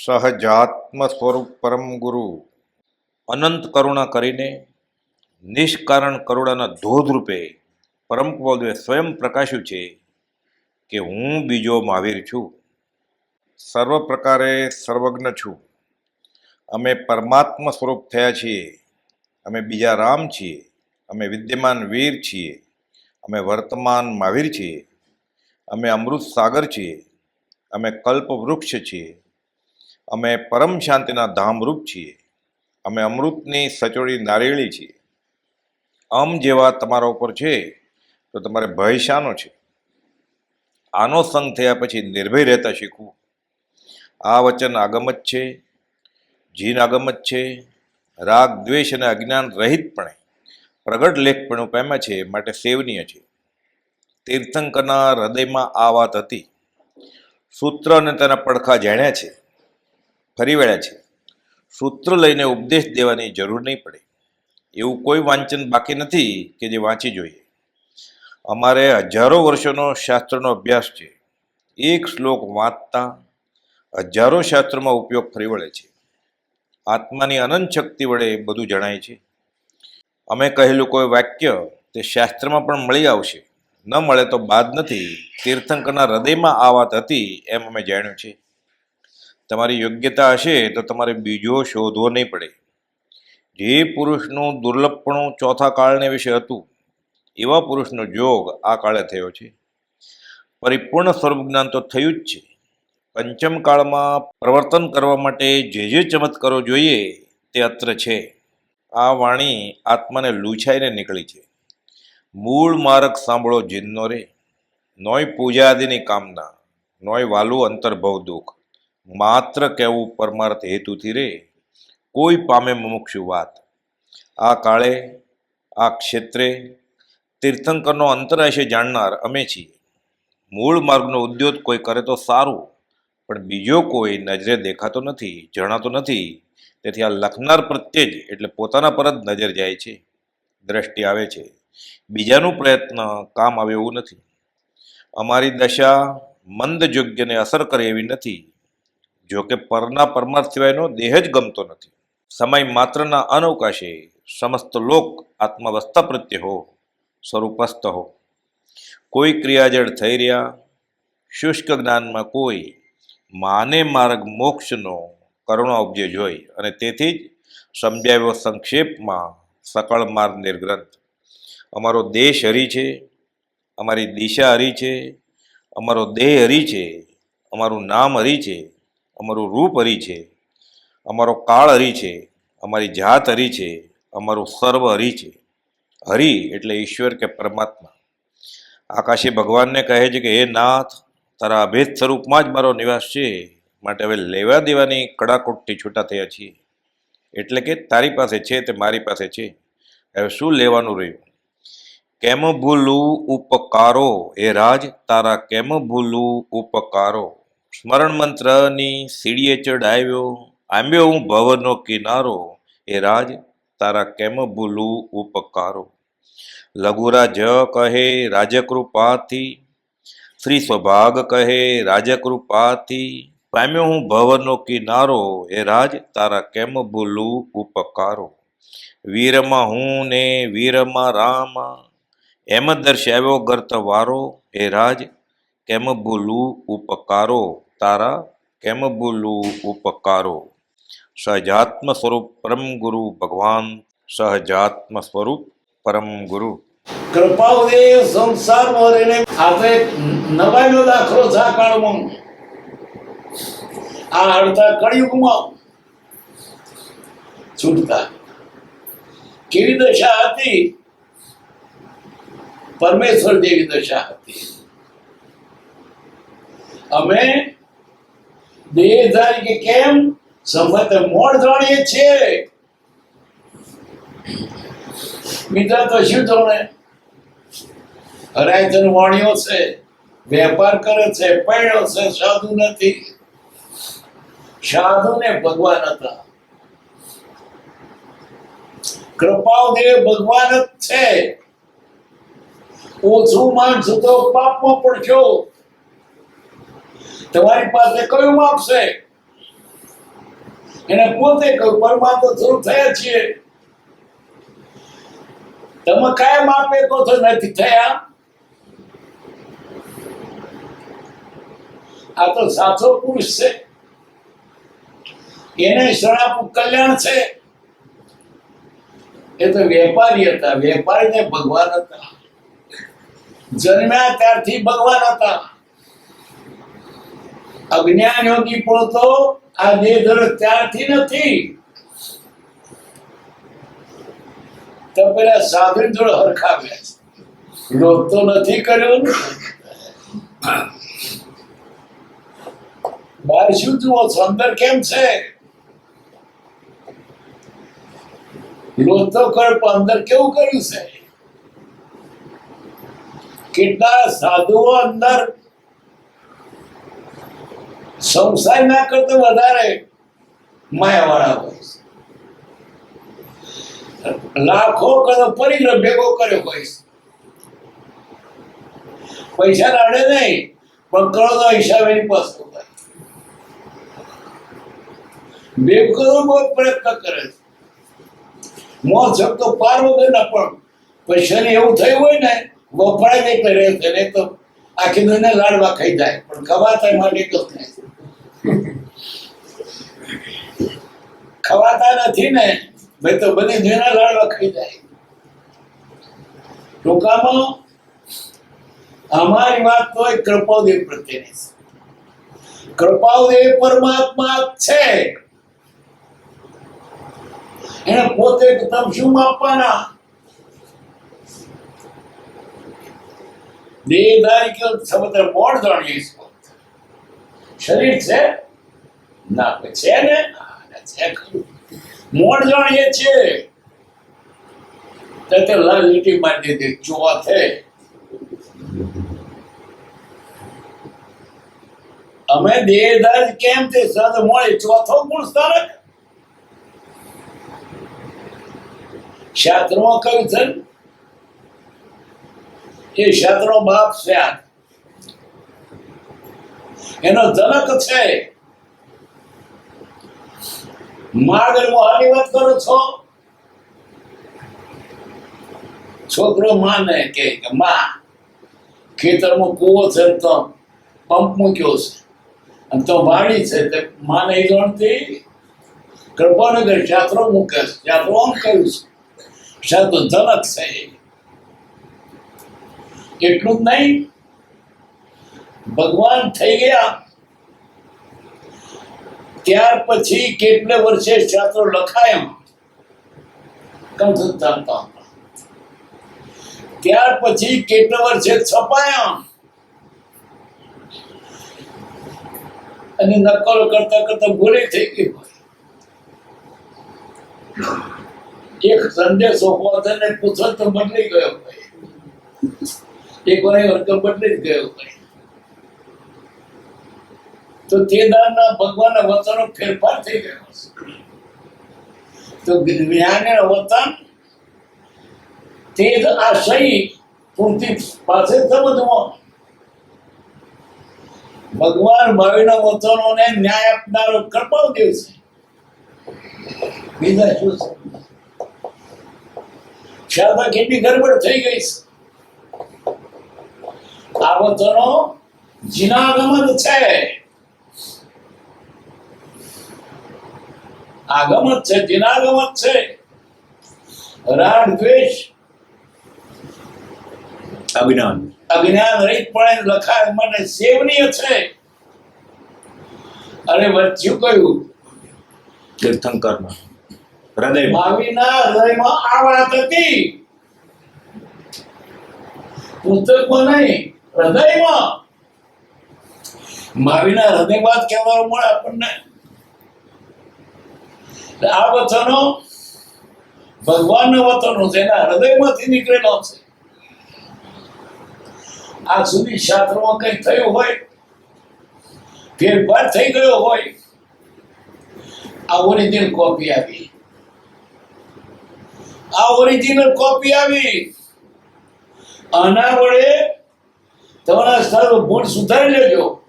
સહજાત્મ સ્વરૂપ પરમ ગુરુ અનંત કરુણા કરીને નિષ્કારણ કરુણાના ધોધ રૂપે પરમ કુવલદેવે સ્વયં પ્રકાશ્યું છે કે હું બીજો મહાવીર છું સર્વ પ્રકારે સર્વજ્ઞ છું અમે પરમાત્મા સ્વરૂપ થયા છીએ। અમે બીજા રામ છીએ। અમે વિદ્યમાન વીર છીએ। અમે વર્તમાન મહાવીર છીએ। અમે અમૃત સાગર છીએ। અમે કલ્પ વૃક્ષ છીએ। અમે પરમ શાંતિના ધામરૂપ છીએ. અમે અમૃતની સચોડી નારેળી છીએ. અમ જેવા તમારા ઉપર છે, તો તમારે ભય શાનો છે? આનો સંગ થયા પછી નિર્ભય રહેતા શીખવું. આ વચન આગમત છે, જીન આગમત છે, રાગ, દ્વેષ અને અજ્ઞાન રહિતપણે, પ્રગટ લેખપણું પામ્યા છે, માટે સેવનીય છે. તીર્થંકરના હૃદયમાં આ વાત હતી. સૂત્ર અને તેના પડખા જાણ્યા છે. ફરી વળ્યા છે. સૂત્ર લઈને ઉપદેશ દેવાની જરૂર નહીં પડે. એવું કોઈ વાંચન બાકી નથી કે જે વાંચી જોઈએ. અમારે હજારો વર્ષોનો શાસ્ત્રનો અભ્યાસ છે. એક શ્લોક વાંચતા હજારો શાસ્ત્રમાં ઉપયોગ ફરી વળે છે. આત્માની અનંત શક્તિ વડે બધું જણાય છે. અમે કહેલું કોઈ વાક્ય તે શાસ્ત્રમાં પણ મળી આવશે. ન મળે તો બાદ નથી. તીર્થંકરના હૃદયમાં આ વાત હતી એમ અમે જાણ્યું છે. તમારી યોગ્યતા હશે તો તમારે બીજો શોધવો નહીં પડે. જે પુરુષનું દુર્લભપણું ચોથા કાળને વિશે હતું, એવા પુરુષનો જોગ આ કાળે થયો છે. પરિપૂર્ણ સ્વરૂપ જ્ઞાન તો થયું જ છે. પંચમ કાળમાં પ્રવર્તન કરવા માટે જે જે ચમત્કારો જોઈએ, તે અત્ર છે. આ વાણી આત્માને લૂછાઈને નીકળી છે. મૂળ માર્ગ સાંભળો જીનનો રે નોય પૂજા આદિની કામના, નોય વાલું અંતર્ભવ દુઃખ. માત્ર કહેવું પરમાર્થ હેતુથી રે, કોઈ પામે મુમુક્ષુ વાત. આ કાળે, આ ક્ષેત્રે તીર્થંકરનો અંતરાશય જાણનાર અમે છીએ. મૂળ માર્ગનો ઉદ્યોગ કોઈ કરે તો સારું, પણ બીજો કોઈ નજરે દેખાતો નથી, જણાતો નથી. તેથી આ લખનાર પ્રત્યે જ એટલે પોતાના પર જ નજર જાય છે, દ્રષ્ટિ આવે છે. બીજાનું પ્રયત્ન કામ આવે એવું નથી. અમારી દશા મંદ યોગ્યને અસર કરે એવી નથી. જો કે પરના પરમાર્થ સિવાયનો દેહ જ ગમતો નથી. સમય માત્રના અનવકાશે સમસ્ત લોક આત્મવસ્થા પ્રત્યે હો, સ્વરૂપસ્થ હો. કોઈ ક્રિયાજળ થઈ રહ્યા, શુષ્ક જ્ઞાનમાં કોઈ માને માર્ગ મોક્ષનો કરુણા ઉપજે જોઈ અને તેથી જ સમજાવ્યો સંક્ષેપમાં સકળ માર્ગ નિર્ગ્રંથ. અમારો દેશ હરી છે, અમારી દિશા હરી છે, અમારો દેહ હરી છે, અમારું નામ હરી છે અમારું રૂપ હરી છે, અમારો કાળ હરી છે, અમારી જાત હરી છે, અમારું સર્વ હરી છે. હરિ એટલે ઈશ્વર કે પરમાત્મા. આકાશી ભગવાનને કહે છે કે, હે નાથ, તારા અભેદ સ્વરૂપમાં જ મારો નિવાસ છે. માટે હવે લેવા દેવાની કડાકૂટથી છૂટા થયા છીએ. એટલે કે તારી પાસે છે તે મારી પાસે છે. હવે શું લેવાનું રહ્યું? કેમ ભૂલું ઉપકારો? હે રાજ, તારા કેમ ભૂલું ઉપકારો? સ્મરણ મંત્રની સીડીએ ચડાવ્યો આંબ્યો હું ભવનો કિનારો, એ રાજ તારા કેમ ભૂલું ઉપકારો? લઘુરાજ કહે રાજકૃપાથી શ્રી સ્વભાગ કહે રાજકૃપાથી પામ્યો હું ભવનનો કિનારો, એ રાજ તારા કેમ ભૂલું ઉપકારો? વીરમાં હું ને વીરમાં રામ, એમ દર્શાવ્યો ગર્તવારો, એ રાજ કેમ ભૂલું ઉપકારો? તારા કેમ ભૂલું ઉપકારો? સહજાત્મ સ્વરૂપ પરમ ગુરુ ભગવાન, સહજાત્મ સ્વરૂપ પરમ ગુરુ. કૃપાવદે સંસારમાં રહીને એક નવાઈનો દાખલો છે આ કાળમાં. આ અડધા કળિયુગમાં છૂટતા. કેવી દશા હતી? પરમેશ્વર જેવી દશા હતી. અમે દેહધારી કે કેમ? સંમત મોડ જાણીએ છીએ. મિત્ર, તો શું જાણે હરાયતન વાણીઓ છે, વેપાર કરે છે, પૈણો છે સાધુ નથી. સાધુ ને ભગવાન હતા. કૃપાદેવ ભગવાન જ છે. ઓછું માણસ તો પાપમાં પડશો તમારી પાસે કયું માપ એને પોતે કહ્યું પરમાત્મા સ્વરૂપ થયા છીએ. તમે કાયમ આપે તો નથી થયા. આ તો સાચો પુરુષ છે. એને શરણાપુ કલ્યાણ છે. એ તો વેપારી હતા. વેપારી ને ભગવાન હતા. જન્મ્યા ત્યારથી ભગવાન હતા. અજ્ઞાન યોગી પણ તો આ દેહ ધરો ત્યારથી નથી. તો પેલા સાધુ જોડે હરખાવ્યા રોગ તો નથી કર્યો. બહાર શું જુઓ છો? અંદર કેમ છે? રોજ તો કર પણ અંદર કેવું કર્યું છે? કેટલા સાધુઓ અંદર સંસાર ના કરતા વધારે માયાવાળા હોય છે. લાખો કદો પરિગ્રહ ભેગો કર્યો હોય પૈસા રાડે નહીં, પણ કરોડો હિસાબ એની પાસે બે કરોડ બહુ પ્રયત્ન કરે છે. મોહ શબ્દો પાર વગરના પણ પૈસાની એવું થયું હોય ને, વપરાય નહીં કરે છે, નહીં તો આખી દુનિયા લાડવા ખાઈ જાય, પણ ખવાતા માટે એકલો થાય ખવાતા નથી ને, ભાઈ તો બધી દુનિયા લાડવા ખાઈ જાય. ટૂંકામાં, અમારી વાત તો કૃપાદેવ પ્રત્યેની છે. કૃપાદેવ પરમાત્મા છે. એને પોતે તમે શું માપવાના? દેહધારી કે સમુદ્ર મોડ જાણીએ શરીર છે? ના છે ને. મોડ જાણીએ છીએ. તો તે લીટી મારી દીધી ચોથે અમે દેહદાર કેમ તે સદ મળે? ચોથો ગુણ સ્થાનક શાસ્ત્રમાં કહ્યું છે એ શાસ્ત્રો બાપ છે એનો જનક છે. માગર મોહની વાત કરો છો? છોકરો માને કે માં, ખેતરમાં કૂવો છે તો પંપ મૂક્યો છે. અને તો વાડી છે, તે માને એ જાણતી? કૃપાનગર છાત્રો મૂકે છે. છાત્રો આમ કહ્યું છે. છાત્રો જનક છે. એટલું જ નહીં. ભગવાન થઈ ગયા. ત્યાર પછી કેટલે વર્ષે શાસ્ત્રો લખાય કંઠસ્થાનતા ત્યાર પછી કેટલા વર્ષે છપાયા અને નકલો કરતા કરતા ભૂલી થઈ ગઈ એક સંદેશો હોત અને પૂછો તો બદલી ગયો ભાઈ એક વાર બદલી જ ગયો હોય. તો કેદારના ભગવાનના વચનો ફેરફાર થઈ ગયો. તો જ્ઞાનના વતન તે જ આશય પૂર્તિ પાસે સમજમાં ભગવાન ભાવિના વચનોને ન્યાય આપનારો કૃપાલ દેવ છે. બીજા શું છે? શાળા કેટલી ગડબડ થઈ ગઈ છે. આ વચનો જીનાગમન છે. આગમત છે જીનાગમત છે. રાગ દ્વેષ અજ્ઞાન. અજ્ઞાન રહિતપણે લખાય મને સેવનીય છે. અને વચ્ચું કયું? તીર્થંકરના હૃદય ભાવિના હૃદયમાં આ વાત હતી પુસ્તકમાં નહીં હૃદયમાં. માવીના હૃદય વાત કહેવાનું મળે આપણને આ વચનો ભગવાનના વચનો છે, એના હૃદયમાંથી નીકળેલો છે. આ સુધી શાસ્ત્રોમાં કઈ થયું હોય, ફેરફાર થઈ ગયો હોય, આ ઓરિજિનલ કોપી આવી. આ ઓરિજિનલ કોપી આવી. આના વડે તમારા સર્વ ગુણ સુધારી લેજો.